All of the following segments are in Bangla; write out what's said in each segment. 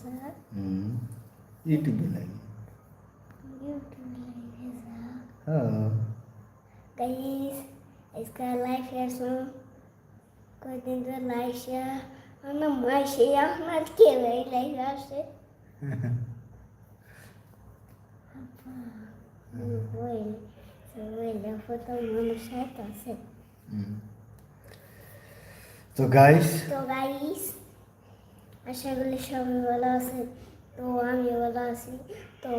is a hmm. YouTube lagi. YouTube lagi is a. Oh. Guys, got like here so. Go to the like share. Ana mai she yang nak kira ilai rasa. Apa? Boleh. Boleh. Foto mana saya tak sih. Hmm. So guys. So guys. আশা করি সবাই ভালো আছে। তো আমি ভালো আছি। তো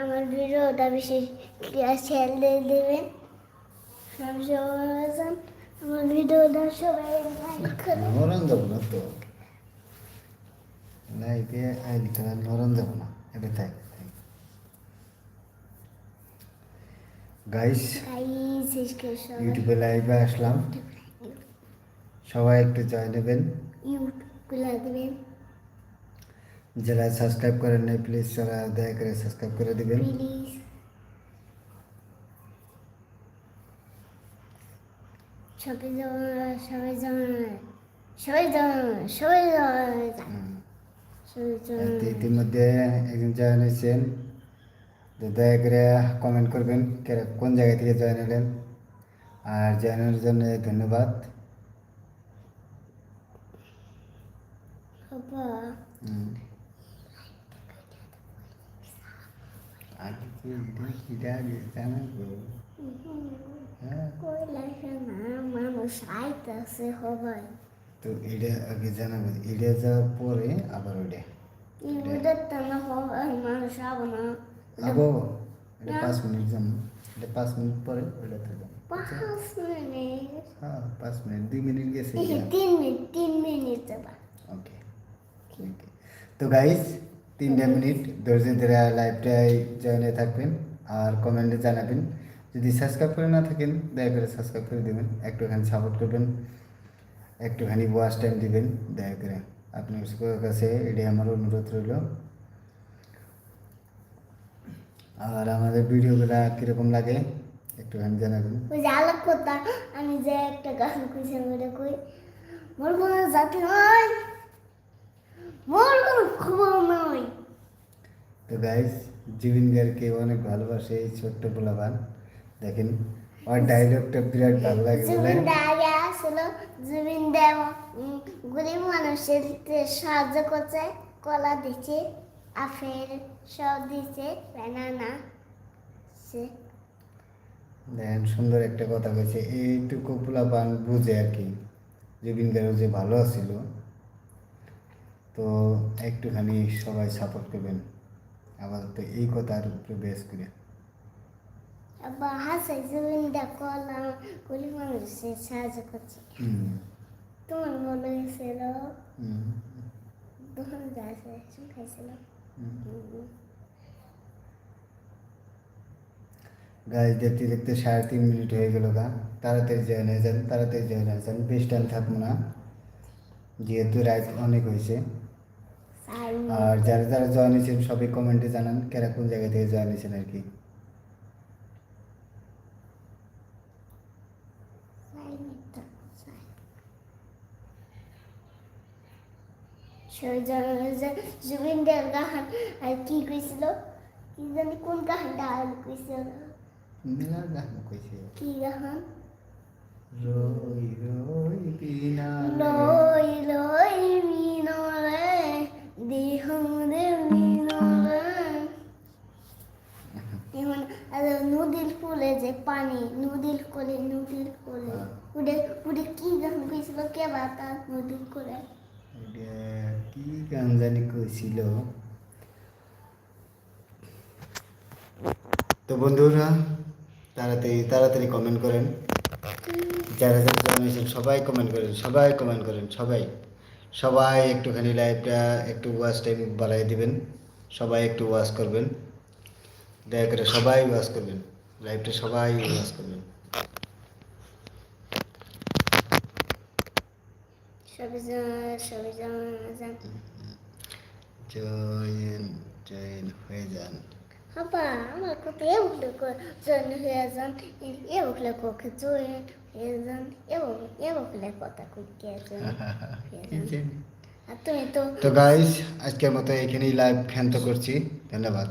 আমার ভিডিওটা বেশি ক্লিয়ার শেয়ার দিয়ে দেবেন। সব সবাই আছেন আমার ভিডিওটা সবাই লাইক করুন নরম দেবো না তো। খেলা নরম দেবো না। এটা গাইস ইউটিউবে লাইভে আসলাম। সবাই একটু জয় নেবেন দেবেন যারা সাবস্ক্রাইব করেন নাই প্লিজ তারা দয়া করে সাবস্ক্রাইব করে দিবেন। প্লিজ সবাই যেমন সবাই যেমন সবাই তো ইতিমধ্যে একজন জয়েন হয়েছেন। দয়া করে কমেন্ট করবেন কোন জায়গা থেকে জয়েন হলেন। আর জয়েনের জন্য ধন্যবাদ বাবা হুম। আগে কি এটা- এটা আগে জানাব? হ্যাঁ লাগে না মানুষ আইতাছে সবাই তো এটা আগে জানাব এটা যাওয়ার পরে আবার ওইটা আবো এটা পাঁচ মিনিট যাব পাঁচ মিনিট পরে ওইটাতে যাব পাঁচ মিনিট পাঁচ মিনিট দুই মিনিট গেছে তিন মিনিট তিন মিনিট যাবা ওকে তো গাইস তিনটা মিনিট ধৈর্য ধরে লাইভটাই জয়েনে থাকবেন আর কমেন্টে জানাবেন। যদি সাবস্ক্রাইব করে না থাকেন, দয়া করে সাবস্ক্রাইব করে দেবেন। একটুখানি সাপোর্ট করবেন, একটুখানি ওয়াচ টাইম দিবেন, দয়া করে। আপনার কাছে এটাই আমার অনুরোধ রইল। আর আমাদের ভিডিওগুলো কীরকম লাগে, একটুখানি জানাবেন। আমি যে একটা গান কইছি ওটা কই, মোর কোনো জাতি নয় মোর কোনো খবর নয় তো গাইস জুবিন গার্গকে অনেক ভালোবাসে এই ছোট্ট পোলাবান দেখেন ওর ডায়লগটা বিরাট ভালো লাগে জুবিন দা আগে আসলো জুবিন দেব গরিব মানুষের সাহায্য করছে কলা দিচ্ছে আপেল সব দিচ্ছে ব্যানানা সে দেখেন সুন্দর একটা কথা কইছে এইটুকু পোলাপান বুঝে আর কি। জুবিন গার্গ যে ভালো ছিল তো একটুখানি সবাই সাপোর্ট করবেন। আবার তো এই কথার উপরে বেশ করে। মানুষের সাহায্য করছে। তোমার মনে হয়েছিল? হুম, দোকান যাচ্ছে খাইছিল? গাছ দেখতে দেখতে সাড়ে তিন মিনিট হয়ে গেল গা। তাড়াতাড়ি জয়েন হয়ে যান তাড়াতাড়ি জয়েন হয়ে যান। বেশ টাইম থাকব না। যেহেতু রাত অনেক হয়েছে। আর যারা যারা জয়েন হয়েছেন সবাই কমেন্টে জানান কেরা কোন জায়গা থেকে জয়েন হয়েছেন আর কি। জুবিন দেব গান আর কি কইছিল? কি জানি কোন গানটা আর কইছিল? মেলার গান কইছে। কি গান? রই রই বিনা যে পানি নদীর কোলে নদীর কোলে। উড়ে উড়ে কি গান কইছিল কে বাতা নদীর কোলে? এটা কি গান জানি কইছিল? তো বন্ধুরা তাড়াতাড়ি তাড়াতাড়ি কমেন্ট করেন। যারা যারা জানিয়েছেন সবাই কমেন্ট করেন সবাই কমেন্ট করেন সবাই। সবাই একটুখানি লাইভটা একটু ওয়াচ টাইম বাড়াই দিবেন। সবাই একটু ওয়াচ করবেন। দয়া করে সবাই ওয়াচ করবেন। লাইভটা সবাই ওয়াচ করবেন জয়েন জয়েন হয়ে যান। আমার কত জয়েন হয়ে যান। এ উঠলে ককে জয়েন হয়ে যান। এ উঠলে কথা কইতে জয়েন কি যান। জানি? আর তুমি তো তো গাইস আজকের মতো এখানেই লাইভ ক্ষান্ত করছি। ধন্যবাদ।